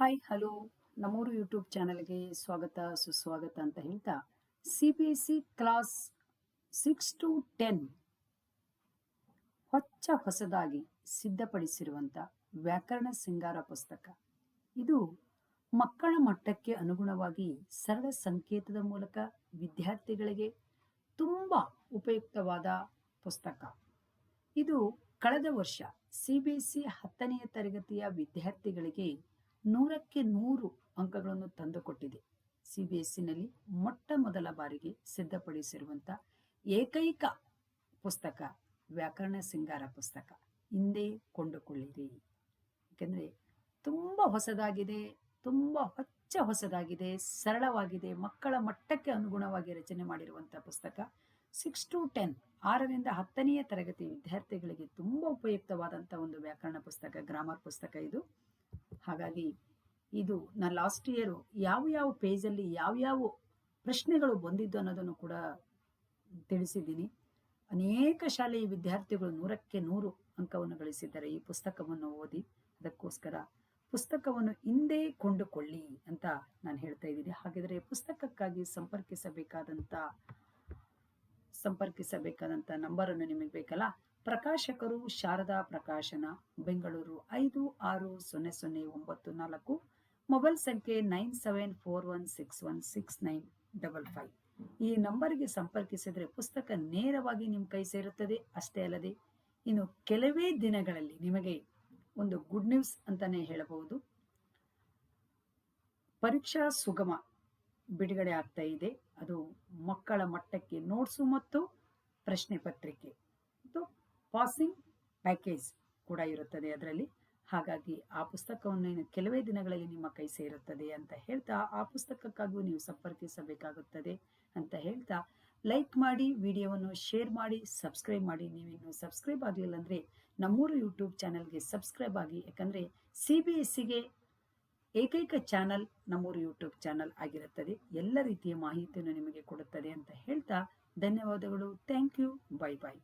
Hi hello ನಮ್ಮೂರು YouTube ಚಾನಲ್ಗೆ ಸ್ವಾಗತ, ಸುಸ್ವಾಗತ ಅಂತ ಹೇಳ್ತಾ C B S E class six to ten ಹೊಚ್ಚ ಹೊಸದಾಗಿ ಸಿದ್ಧಪಡಿಸಿರುವಂಥ ವ್ಯಾಕರಣ ಸಿಂಗಾರ ಪುಸ್ತಕ. ಇದು ಮಕ್ಕಳ ಮಟ್ಟಕ್ಕೆ ಅನುಗುಣವಾಗಿ ಸರಳ ಸಂಕೇತದ ಮೂಲಕ ವಿದ್ಯಾರ್ಥಿಗಳಿಗೆ ತುಂಬ ಉಪಯುಕ್ತವಾದ ಪುಸ್ತಕ. ಇದು ಕಳೆದ ವರ್ಷ ಸಿ ಬಿ ಎಸ್ ಸಿ ಹತ್ತನೆಯ ತರಗತಿಯ ವಿದ್ಯಾರ್ಥಿಗಳಿಗೆ ನೂರಕ್ಕೆ ನೂರು ಅಂಕಗಳನ್ನು ತಂದುಕೊಟ್ಟಿದೆ. ಸಿ ಬಿ ಎಸ್ ಸಿನಲ್ಲಿ ಮೊಟ್ಟ ಮೊದಲ ಬಾರಿಗೆ ಸಿದ್ಧಪಡಿಸಿರುವಂಥ ಏಕೈಕ ಪುಸ್ತಕ, ವ್ಯಾಕರಣ ಸಿಂಗಾರ ಪುಸ್ತಕ ಹಿಂದೆ ಕೊಂಡುಕೊಳ್ಳಿರಿ. ಯಾಕೆಂದರೆ ತುಂಬ ಹೊಸದಾಗಿದೆ, ತುಂಬ ಹೊಚ್ಚ ಹೊಸದಾಗಿದೆ, ಸರಳವಾಗಿದೆ, ಮಕ್ಕಳ ಮಟ್ಟಕ್ಕೆ ಅನುಗುಣವಾಗಿ ರಚನೆ ಮಾಡಿರುವಂಥ ಪುಸ್ತಕ ಸಿಕ್ಸ್ ಟು ಟೆನ್, ಆರರಿಂದ ಹತ್ತನೆಯ ತರಗತಿ ವಿದ್ಯಾರ್ಥಿಗಳಿಗೆ ತುಂಬ ಉಪಯುಕ್ತವಾದಂಥ ಒಂದು ವ್ಯಾಕರಣ ಪುಸ್ತಕ, ಗ್ರಾಮರ್ ಪುಸ್ತಕ ಇದು. ಹಾಗಾಗಿ ಇದು ನಾನು ಲಾಸ್ಟ್ ಇಯರು ಯಾವ ಯಾವ ಪೇಜಲ್ಲಿ ಯಾವ್ಯಾವ ಪ್ರಶ್ನೆಗಳು ಬಂದಿದ್ದು ಅನ್ನೋದನ್ನು ಕೂಡ ತಿಳಿಸಿದ್ದೀನಿ. ಅನೇಕ ಶಾಲೆಯ ವಿದ್ಯಾರ್ಥಿಗಳು ನೂರಕ್ಕೆ ನೂರು ಅಂಕವನ್ನು ಗಳಿಸಿದ್ದಾರೆ. ಈ ಪುಸ್ತಕವನ್ನು ಓದಿ ಅದಕ್ಕೋಸ್ಕರ ಪುಸ್ತಕವನ್ನು ಹಿಂದೆ ಕೊಂಡುಕೊಳ್ಳಿ ಅಂತ ನಾನು ಹೇಳ್ತಾ ಇದ್ದೀನಿ. ಹಾಗಿದ್ರೆ ಪುಸ್ತಕಕ್ಕಾಗಿ ಸಂಪರ್ಕಿಸಬೇಕಾದಂಥ ಸಂಪರ್ಕಿಸಬೇಕಾದಂಥ ನಂಬರನ್ನು ನಿಮಗೆ ಬೇಕಲ್ಲ? ಪ್ರಕಾಶಕರು ಶಾರದಾ ಪ್ರಕಾಶನ, ಬೆಂಗಳೂರು ಐದು ಆರು ಸೊನ್ನೆ ಸೊನ್ನೆ ಒಂಬತ್ತು ನಾಲ್ಕು, ಮೊಬೈಲ್ ಸಂಖ್ಯೆ nine seven four one six one six nine double five. ಈ ನಂಬರ್ಗೆ ಸಂಪರ್ಕಿಸಿದರೆ ಪುಸ್ತಕ ನೇರವಾಗಿ ನಿಮ್ಮ ಕೈ ಸೇರುತ್ತದೆ, ಅಷ್ಟೇ ಅಲ್ಲದೆ ಇನ್ನು ಕೆಲವೇ ದಿನಗಳಲ್ಲಿ ನಿಮಗೆ ಒಂದು ಗುಡ್ ನ್ಯೂಸ್ ಅಂತಾನೆ ಹೇಳಬಹುದು. ಪರೀಕ್ಷಾ ಸುಗಮ ಬಿಡುಗಡೆ ಆಗ್ತಾ ಇದೆ. ಅದು ಮಕ್ಕಳ ಮಟ್ಟಕ್ಕೆ ನೋಟ್ಸು ಮತ್ತು ಪ್ರಶ್ನೆ ಪತ್ರಿಕೆ. ಪಾಸಿಂಗ್ ಪ್ಯಾಕೇಜ್ ಕೂಡ ಇರುತ್ತದೆ ಅದರಲ್ಲಿ. ಹಾಗಾಗಿ ಆ ಪುಸ್ತಕವನ್ನು ಕೆಲವೇ ದಿನಗಳಲ್ಲಿ ನಿಮ್ಮ ಕೈ ಸೇರುತ್ತದೆ ಅಂತ ಹೇಳ್ತಾ, ಆ ಪುಸ್ತಕಕ್ಕಾಗೂ ನೀವು ಸಂಪರ್ಕಿಸಬೇಕಾಗುತ್ತದೆ ಅಂತ ಹೇಳ್ತಾ, ಲೈಕ್ ಮಾಡಿ, ವಿಡಿಯೋವನ್ನು ಶೇರ್ ಮಾಡಿ, ಸಬ್ಸ್ಕ್ರೈಬ್ ಮಾಡಿ. ನೀವಿನ್ನು ಸಬ್ಸ್ಕ್ರೈಬ್ ಆಗಲಿಲ್ಲ ಅಂದರೆ ನಮ್ಮೂರು ಯೂಟ್ಯೂಬ್ ಚಾನಲ್ಗೆ ಸಬ್ಸ್ಕ್ರೈಬ್ ಆಗಿ, ಯಾಕಂದರೆ ಸಿ ಬಿ ಎಸ್ ಸಿಗೆ ಏಕೈಕ ಚಾನಲ್ ನಮ್ಮೂರು ಯೂಟ್ಯೂಬ್ ಚಾನಲ್ ಆಗಿರುತ್ತದೆ. ಎಲ್ಲ ರೀತಿಯ ಮಾಹಿತಿಯನ್ನು ನಿಮಗೆ ಕೊಡುತ್ತದೆ ಅಂತ ಹೇಳ್ತಾ, ಧನ್ಯವಾದಗಳು. Thank you. Bye bye